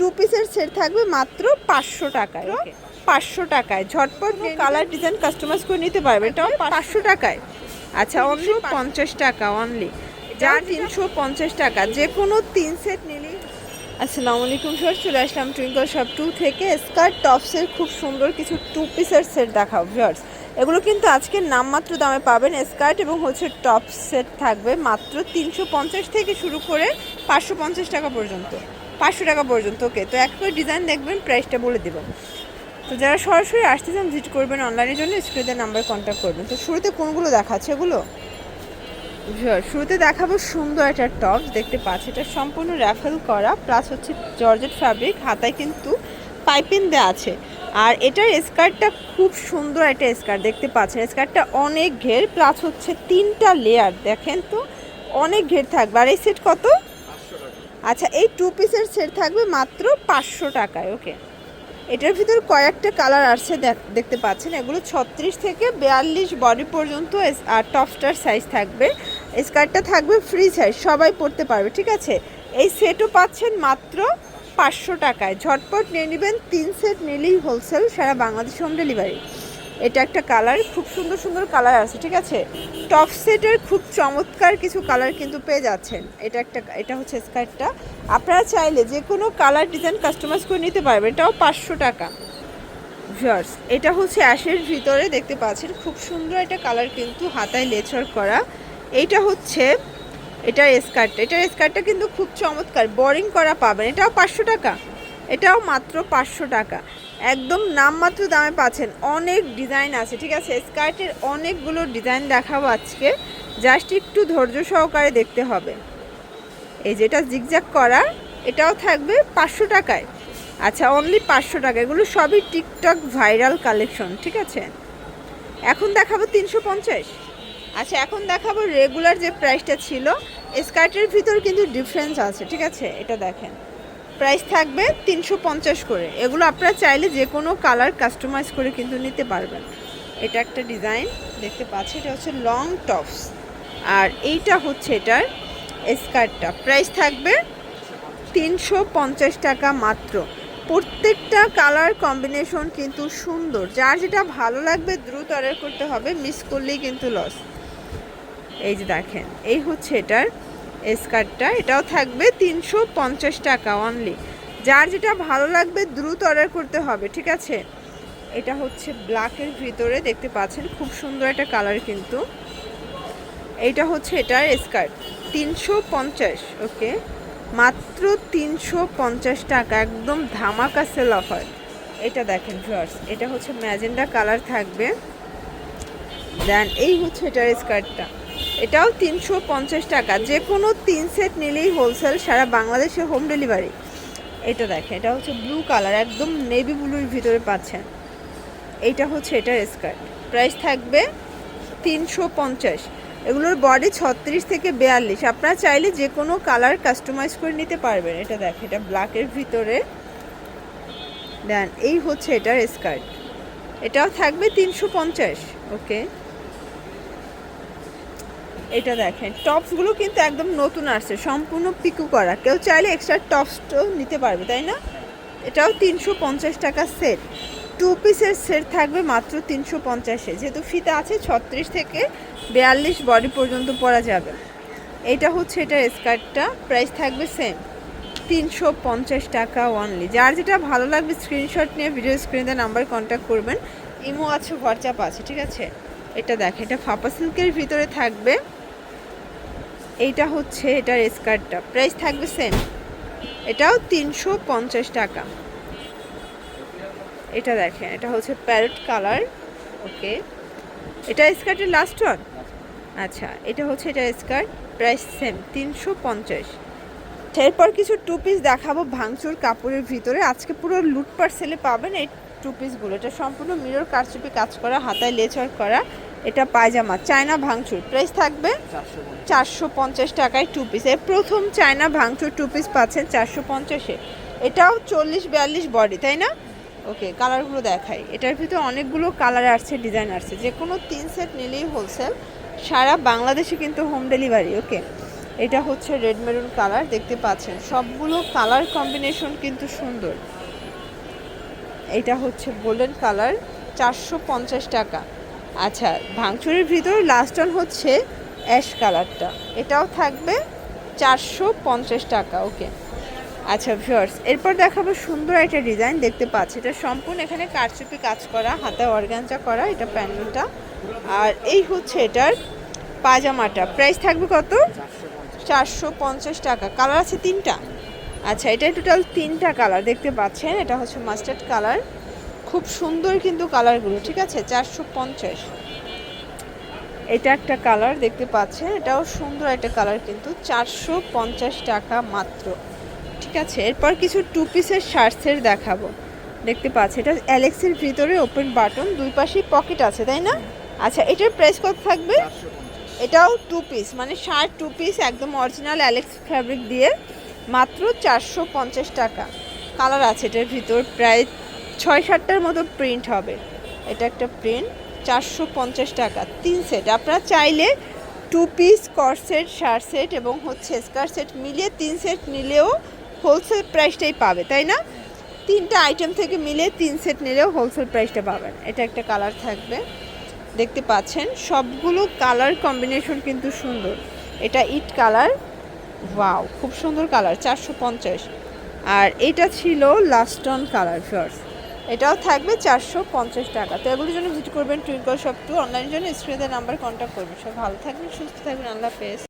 Two পিসের set থাকবে মাত্র পাঁচশো টাকায়। পাঁচশো টাকায়। ঝটপট কালার ডিজাইন কাস্টমাইজ করে নিতে পারবে। এটাও পাঁচশো টাকায়। আচ্ছা অনলি পঞ্চাশ টাকা অনলি যা তিনশো পঞ্চাশ টাকা। যে কোনো তিন সেট নিলেই। আসসালামু আলাইকুম স্যার চলে আসলাম টুইঙ্কল শপ টু থেকে। স্কার্ট টপসের খুব সুন্দর কিছু টু পিসের সেট দেখাও ভিউয়ার্স এগুলো কিন্তু আজকে নামমাত্র দামে পাবেন। স্কার্ট এবং হচ্ছে টপ সেট থাকবে মাত্র তিনশো পঞ্চাশ থেকে শুরু করে পাঁচশো পঞ্চাশ টাকা পর্যন্ত। পাঁচশো টাকা পর্যন্ত। ওকে তো এক করে ডিজাইন দেখবেন প্রাইসটা বলে দেবো। তো যারা সরাসরি আসতে চান ভিজিট করবেন অনলাইনের জন্য স্ক্রিনের নাম্বার কন্ট্যাক্ট করবেন। তো শুরুতে কোনগুলো দেখাচ্ছে এগুলো? শুরুতে দেখাবো সুন্দর একটা টপ দেখতে পাচ্ছি। এটা সম্পূর্ণ র্যাফেল করা প্লাস হচ্ছে জর্জেট ফ্যাব্রিক হাতায় কিন্তু পাইপিং দেওয়া আছে। আর এটার স্কার্টটা খুব সুন্দর একটা স্কার্ট দেখতে পাচ্ছেন। স্কার্টটা অনেক ঘের প্লাস হচ্ছে তিনটা লেয়ার দেখেন তো? অনেক ঘের থাকবে। আর এই সেট কত? আচ্ছা এই টু পিসের সেট থাকবে মাত্র পাঁচশো টাকায় ওকে এটার ভিতর কয়েকটা কালার আসছে দেখ- দেখতে পাচ্ছেন। এগুলো ছত্রিশ থেকে বিয়াল্লিশ বডি পর্যন্ত আর টপস্টার সাইজ থাকবে। স্কার্টটা থাকবে ফ্রি সাইজ সবাই পরতে পারবে, ঠিক আছে? এই সেটও পাচ্ছেন মাত্র পাঁচশো টাকায়। ঝটপট নিয়ে নেবেন, তিন সেট নিলেই হোলসেল সারা বাংলাদেশ হোম ডেলিভারি এটা একটা কালার খুব সুন্দর সুন্দর কালার আছে, ঠিক আছে? টপ সেটের খুব চমৎকার কিছু কালার কিন্তু পেয়ে যাচ্ছেন। এটা একটা, এটা হচ্ছে স্কার্টটা আপনারা চাইলে যে কোনো কালার ডিজাইন কাস্টমাইজ করে নিতে পারবেন, এটাও পাঁচশো টাকা। ভিউয়ার্স এটা হচ্ছে অ্যাশের ভিতরে দেখতে পাচ্ছেন, খুব সুন্দর একটা কালার কিন্তু হাতায় লেচার করা। এইটা হচ্ছে এটার স্কার্টটা এটার স্কার্টটা কিন্তু খুব চমৎকার বোরিং করা পাবেন। এটাও পাঁচশো টাকা। এটাও মাত্র পাঁচশো টাকা। একদম নামমাত্র দামে পাচ্ছেন। অনেক ডিজাইন আছে, ঠিক আছে? স্কার্টের অনেকগুলো ডিজাইন দেখাবো আজকে। জাস্ট একটু ধৈর্য সহকারে দেখতে হবে। এই যেটা জিগজ্যাগ করা এটাও থাকবে পাঁচশো টাকায়। আচ্ছা অনলি পাঁচশো টাকা। এগুলো সবই টিকটক ভাইরাল কালেকশন ঠিক আছে? এখন দেখাবো তিনশো পঞ্চাশ। আচ্ছা এখন দেখাবো রেগুলার যে প্রাইসটা ছিল, স্কার্টের ভিতর কিন্তু ডিফারেন্স আছে, ঠিক আছে? এটা দেখেন। প্রাইস থাকবে তিনশো পঞ্চাশ করে। এগুলো আপনারা চাইলে যে কোনো কালার কাস্টমাইজ করে কিন্তু নিতে পারবেন। এটা একটা ডিজাইন দেখতে পাচ্ছি এটা হচ্ছে লং টপস আর এইটা হচ্ছে এটার স্কার্টটা প্রাইস থাকবে তিনশো পঞ্চাশ টাকা মাত্র। প্রত্যেকটা কালার কম্বিনেশন কিন্তু সুন্দর। যার যেটা ভালো লাগবে দ্রুত অর্ডার করতে হবে মিস করলেই কিন্তু লস এই যে দেখেন, এই হচ্ছে এটার স্কার্টটা এটাও থাকবে তিনশো পঞ্চাশ টাকা অনলি যার যেটা ভালো লাগবে দ্রুত অর্ডার করতে হবে, ঠিক আছে? এটা হচ্ছে ব্ল্যাকের ভিতরে, দেখতে পাচ্ছেন, খুব সুন্দর একটা কালার কিন্তু। এইটা হচ্ছে এটার স্কার্ট তিনশো পঞ্চাশ, ওকে? মাত্র তিনশো পঞ্চাশ টাকা, একদম ধামাকা সেল অফার এটা দেখেন ভিউয়ার্স এটা হচ্ছে ম্যাজেন্ডা কালার থাকবে। দেন, এই হচ্ছে এটার স্কার্টটা। এটাও তিনশো পঞ্চাশ টাকা। যে কোনো তিন সেট নিলেই হোলসেল সারা বাংলাদেশে হোম ডেলিভারি এটা দেখেন, এটা হচ্ছে ব্লু কালার একদম নেভি ব্লুর ভিতরে পাচ্ছেন। এইটা হচ্ছে এটার স্কার্ট প্রাইস থাকবে তিনশো পঞ্চাশ। এগুলোর বডি ছত্রিশ থেকে বিয়াল্লিশ। আপনারা চাইলে যে কোনো কালার কাস্টমাইজ করে নিতে পারবেন। এটা দেখ এটা ব্ল্যাকের ভিতরে। দেন, এই হচ্ছে এটার স্কার্ট এটাও থাকবে তিনশো পঞ্চাশ। ওকে এটা দেখেন। টপসগুলো কিন্তু একদম নতুন আসছে, সম্পূর্ণ পিকু করা। কেউ চাইলে এক্সট্রা টপসটাও নিতে পারবে, তাই না? এটাও তিনশো পঞ্চাশ টাকা সেট টু পিসের সেট থাকবে মাত্র তিনশো পঞ্চাশে যেহেতু ফিতা আছে, ছত্রিশ থেকে বিয়াল্লিশ বডি পর্যন্ত পরা যাবে। এটা হচ্ছে এটার স্কার্টটা প্রাইস থাকবে সেম তিনশো পঞ্চাশ টাকা অনলি যার যেটা ভালো লাগবে স্ক্রিনশট নিয়ে ভিডিও স্ক্রিনে নাম্বার কন্ট্যাক্ট করবেন। ইমো আছে হোয়াটসঅ্যাপ আছে, ঠিক আছে? এটা দেখ এটা ফাপা সিল্কের ভিতরে থাকবে। এইটা হচ্ছে এটার স্কার্টটা প্রাইস থাকবে সেম এটাও তিনশো পঞ্চাশ টাকা। এটা দেখেন, এটা হচ্ছে প্যারট কালার ওকে। এটা স্কার্টের লাস্ট ওয়ান আচ্ছা এটা হচ্ছে এটা স্কার্ট প্রাইস সেম তিনশো পঞ্চাশ। এরপর কিছু টু পিস দেখাবো ভাঙচুর কাপড়ের ভিতরে। আজকে পুরো লুট পার্সেলে পাবেন এই টু পিসগুলো এটা সম্পূর্ণ মিরর কারচুপি কাজ করা, হাতায় লেচার করা। এটা পায়জামা, চায়না ভাঙচুর। প্রাইস থাকবে চারশো পঞ্চাশ টাকায় টু পিস এর প্রথম চায়না ভাঙচুর টু পিস পাচ্ছেন চারশো পঞ্চাশে। এটাও চল্লিশ বিয়াল্লিশ বডি তাই না? ওকে কালারগুলো দেখাই। এটার ভিতরে অনেকগুলো কালার আসছে ডিজাইন আসছে। যে কোনো তিন সেট নিলেই হোলসেল সারা বাংলাদেশে কিন্তু হোম ডেলিভারি ওকে এটা হচ্ছে রেড মেরুন কালার দেখতে পাচ্ছেন। সবগুলো কালার কম্বিনেশন কিন্তু সুন্দর। এটা হচ্ছে গোল্ডেন কালার চারশো পঞ্চাশ টাকা। আচ্ছা ভাঙচুরের ভিতর লাস্ট হচ্ছে অ্যাশ কালারটা এটাও থাকবে চারশো পঞ্চাশ টাকা ওকে আচ্ছা ভিউয়ার্স এরপর দেখাবো সুন্দর একটা ডিজাইন দেখতে পাচ্ছি। এটা সম্পূর্ণ এখানে কারচুপি কাজ করা, হাতে অর্গানজা করা, এটা প্যান্ডেলটা আর এই হচ্ছে এটার পাজামাটা। প্রাইস থাকবে কত? চারশো পঞ্চাশ টাকা। কালার আছে তিনটা? আচ্ছা এটা টোটাল তিনটা কালার দেখতে পাচ্ছেন। এটা হচ্ছে মাস্টার্ড কালার খুব সুন্দর কিন্তু কালারগুলো ঠিক আছে? চারশো পঞ্চাশ। এটা একটা কালার দেখতে পাচ্ছেন এটাও সুন্দর একটা কালার কিন্তু চারশো পঞ্চাশ টাকা মাত্র। ঠিক আছে এরপর কিছু টু পিসের শার্টসের দেখাবো। দেখতে পাচ্ছি এটা অ্যালেক্সের ভিতরে ওপেন বাটন দুই পাশেই পকেট আছে তাই না? আচ্ছা এটার প্রাইস কত থাকবে? এটাও টু পিস মানে শার্ট টু পিস একদম অরিজিনাল অ্যালেক্স ফ্যাব্রিক দিয়ে মাত্র চারশো পঞ্চাশ টাকা। কালার আছে এটার ভিতর প্রায় ছয় সাতটার মতো প্রিন্ট হবে। এটা একটা প্রিন্ট চারশো পঞ্চাশ টাকা, তিন সেট আপনারা চাইলে টু পিস কর সেট শার্ট সেট এবং হচ্ছে স্কার সেট মিলিয়ে তিন সেট নিলেও হোলসেল প্রাইসটাই পাবে, তাই না? তিনটা আইটেম থেকে মিলে তিন সেট নিলেও হোলসেল প্রাইসটা পাবেন। এটা একটা কালার থাকবে। দেখতে পাচ্ছেন, সবগুলো কালার কম্বিনেশন কিন্তু সুন্দর। এটা ইট কালার ওয়াও খুব সুন্দর কালার চারশো পঞ্চাশ। আর এটা ছিল লাস্টন কালার ফার্স এটাও থাকবে চারশো পঞ্চাশ টাকা। তো এগুলোর জন্য ভিজিট করবেন টুইঙ্কল শপ টু অনলাইনের জন্য স্ক্রিনে নাম্বার কন্ট্যাক্ট করবেন। সব ভালো থাকবেন, সুস্থ থাকবেন, আল্লাহ হাফেজ।